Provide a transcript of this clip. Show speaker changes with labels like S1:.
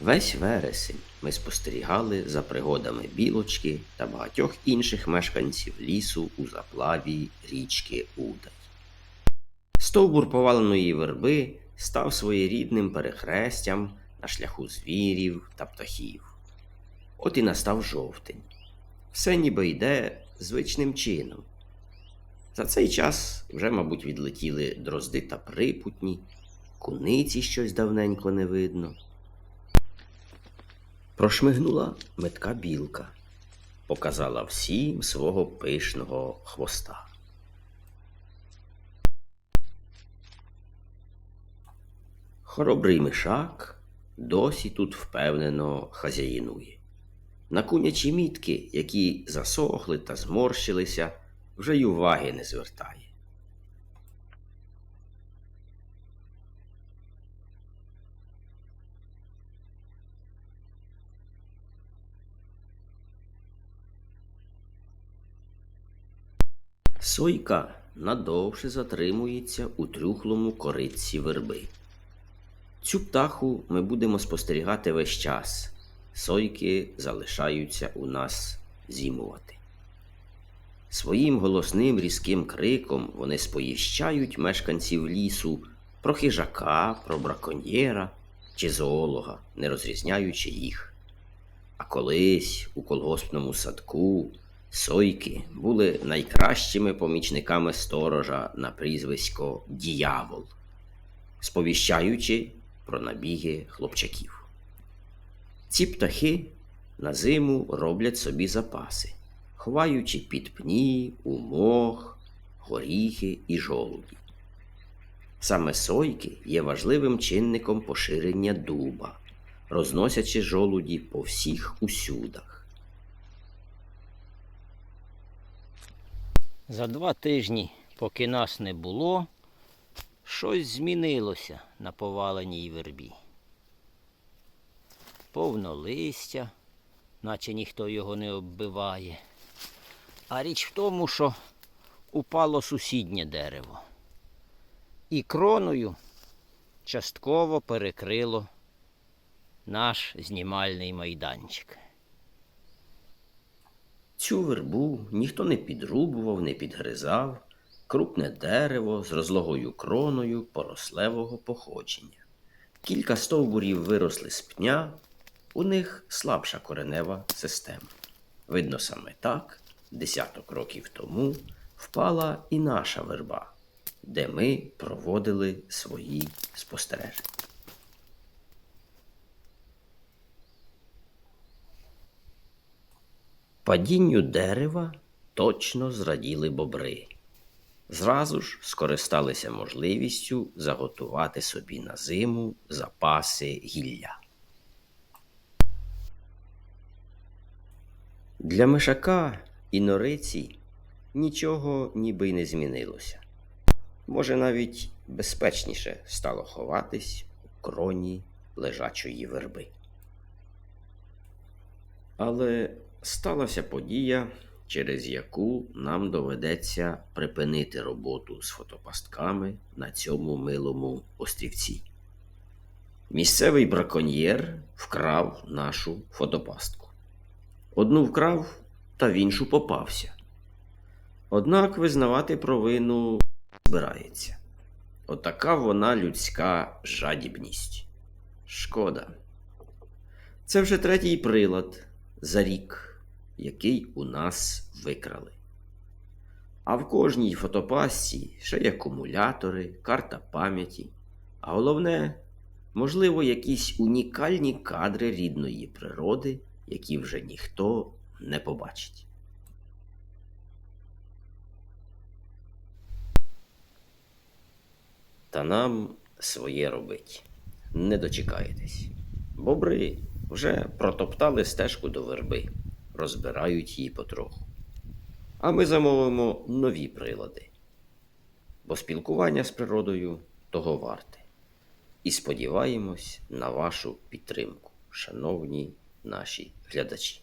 S1: Весь вересень ми спостерігали за пригодами білочки та багатьох інших мешканців лісу у заплаві річки Удай. Стовбур поваленої верби став своєрідним перехрестям на шляху звірів та птахів. От і настав жовтень. Все ніби йде звичним чином. За цей час вже, мабуть, відлетіли дрозди та припутні, куниці щось давненько не видно. Прошмигнула метка білка, показала всім свого пишного хвоста. Хоробрий мишак досі тут впевнено хазяїнує. На кунячі мітки, які засохли та зморщилися, вже й уваги не звертає. Сойка надовше затримується у трюхлому коритці верби. Цю птаху ми будемо спостерігати весь час. Сойки залишаються у нас зимувати. Своїм голосним різким криком вони сповіщають мешканців лісу про хижака, про браконьєра чи зоолога, не розрізняючи їх. А колись у колгоспному садку сойки були найкращими помічниками сторожа на прізвисько Діявол, сповіщаючи про набіги хлопчаків. Ці птахи на зиму роблять собі запаси, ховаючи під пні, у горіхи і жолуді. Саме сойки є важливим чинником поширення дуба, розносячи жолуді по всіх усюдах.
S2: За два тижні, поки нас не було, щось змінилося на поваленій вербі. Повно листя, наче ніхто його не оббиває. А річ в тому, що упало сусіднє дерево. І кроною частково перекрило наш знімальний майданчик.
S1: Цю вербу ніхто не підрубував, не підгризав, крупне дерево з розлогою кроною порослевого походження. Кілька стовбурів виросли з пня, у них слабша коренева система. Видно, саме так, десяток років тому, впала і наша верба, де ми проводили свої спостереження. Падінню дерева точно зраділи бобри. Зразу ж скористалися можливістю заготувати собі на зиму запаси гілля. Для мишака і нориці нічого ніби й не змінилося. Може, навіть безпечніше стало ховатись у кроні лежачої верби. Але сталася подія, через яку нам доведеться припинити роботу з фотопастками на цьому милому острівці. Місцевий браконьєр вкрав нашу фотопастку. Одну вкрав, та в іншу попався. Однак визнавати провину збирається. Отака вона людська жадібність. Шкода. Це вже третій прилад за рік, який у нас викрали. А в кожній фотопасці ще й акумулятори, карта пам'яті, а головне, можливо, якісь унікальні кадри рідної природи, які вже ніхто не побачить. Та нам своє робить. Не дочекаєтесь. Бобри вже протоптали стежку до верби, розбирають її потроху. А ми замовимо нові прилади. Бо спілкування з природою того варте. І сподіваємось на вашу підтримку, шановні наші глядачі.